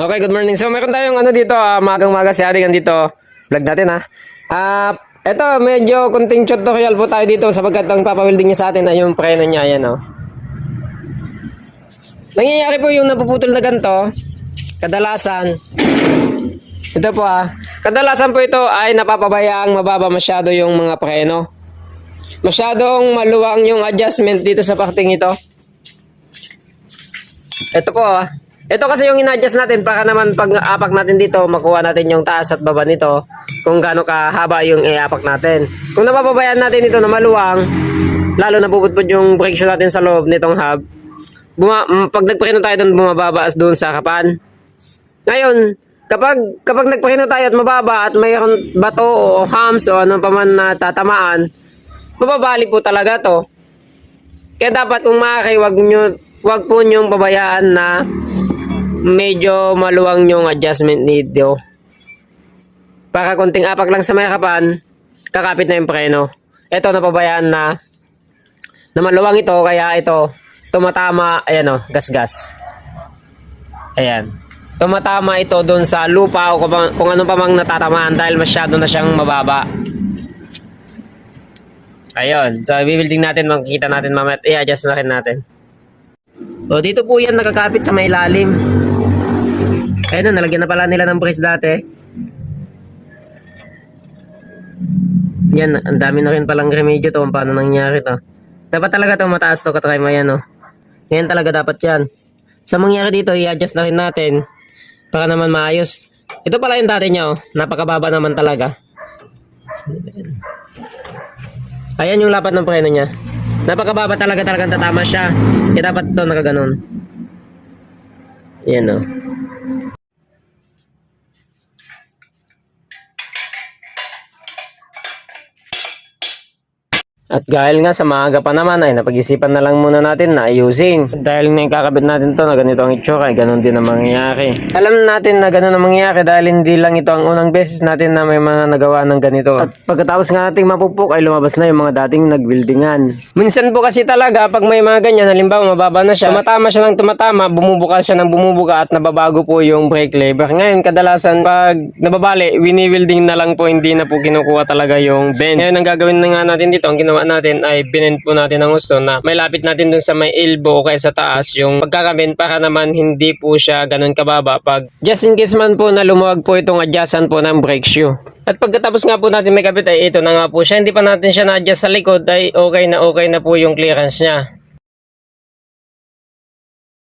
Okay, good morning. So, meron tayong ano dito, ah, magang-maga si Aring dito. Vlog natin ha. Ah, eto, medyo kunting tutorial po tayo dito sapagkat ang papawilding niya sa atin ay yung preno niya. Yan, oh. Nangyayari po yung napuputol na ganito. Kadalasan, ito po ah. Kadalasan po ito ay napapabayaang mababa masyado yung mga preno. Masyadong maluwang yung adjustment dito sa parting ito. Ito po ah. Ito kasi yung in-adjust natin para naman pag apak natin dito, makuha natin yung taas at baba nito kung gaano kahaba yung iapak natin. Kung napapabayaan natin ito na maluwang, lalo na puputput yung brake shoe natin sa loob nitong hub, buma, mm, pag nagpreno tayo doon, bumababaas doon sa kapan. Ngayon, kapag kapag nagpreno tayo at mababa at mayroon bato o hams o anong pa man na tatamaan, mababali po talaga to. Kaya dapat kung maaari, wag nyo, wag po nyong pabayaan na medyo maluwang yung adjustment nito. Para konting apak lang sa may kapan, kakapit na yung preno. Ito napabayaan na na maluwang ito, kaya ito tumatama, ayan o, gas-gas. Ayan. Tumatama ito doon sa lupa o kung, kung ano pa mang natatamaan dahil masyado na siyang mababa. Ayun. So, bibuilding natin, makikita natin mamaya. I-adjust na rin natin. O, dito po yan nakakapit sa may lalim. Ayun na, nalagyan na pala nila ng brace dati. Yan, ang dami na rin palang remedyo to kung paano nangyari to. Dapat talaga to mataas to katry mo yan, no? Yan talaga dapat yan. Sa mangyari dito, i-adjust na rin natin para naman maayos. Ito pala yung dati niya, oh. Napakababa naman talaga. Ayan yung lapat ng preno niya. Napakababa talaga talagang tatama siya. Kaya dapat ito nakaganon. Yan o. At dahil nga sa maaga pa naman ay napag-isipan na lang muna natin na ayusin. Dahil na kakabit natin to na ganito ang itsura ay ganun din ang mangyayari. Alam natin na ganun ang mangyayari dahil hindi lang ito ang unang beses natin na may mga nagawa ng ganito. At pagkatapos nga nating mapupuk ay lumabas na yung mga dating nagbuildingan. Minsan po kasi talaga pag may mga ganyan, halimbawa mababa na siya, tumatama siya ng tumatama, bumubuka siya ng bumubuka at nababago po yung brake lever. Ngayon kadalasan pag nababali, wini-welding na lang po, hindi na po kinukuha talaga yung bend. Ngayon ang gagawin na nga natin dito, ang ginawa natin ay binend po natin ang gusto na may lapit natin dun sa may elbow o kaya sa taas yung pagkakabend para naman hindi po siya ganun kababa pag just in case man po na lumuwag po itong adjustan po ng brake shoe. At pagkatapos nga po natin may kapit ay ito na nga po siya. Hindi pa natin siya na-adjust sa likod ay okay na okay na po yung clearance niya.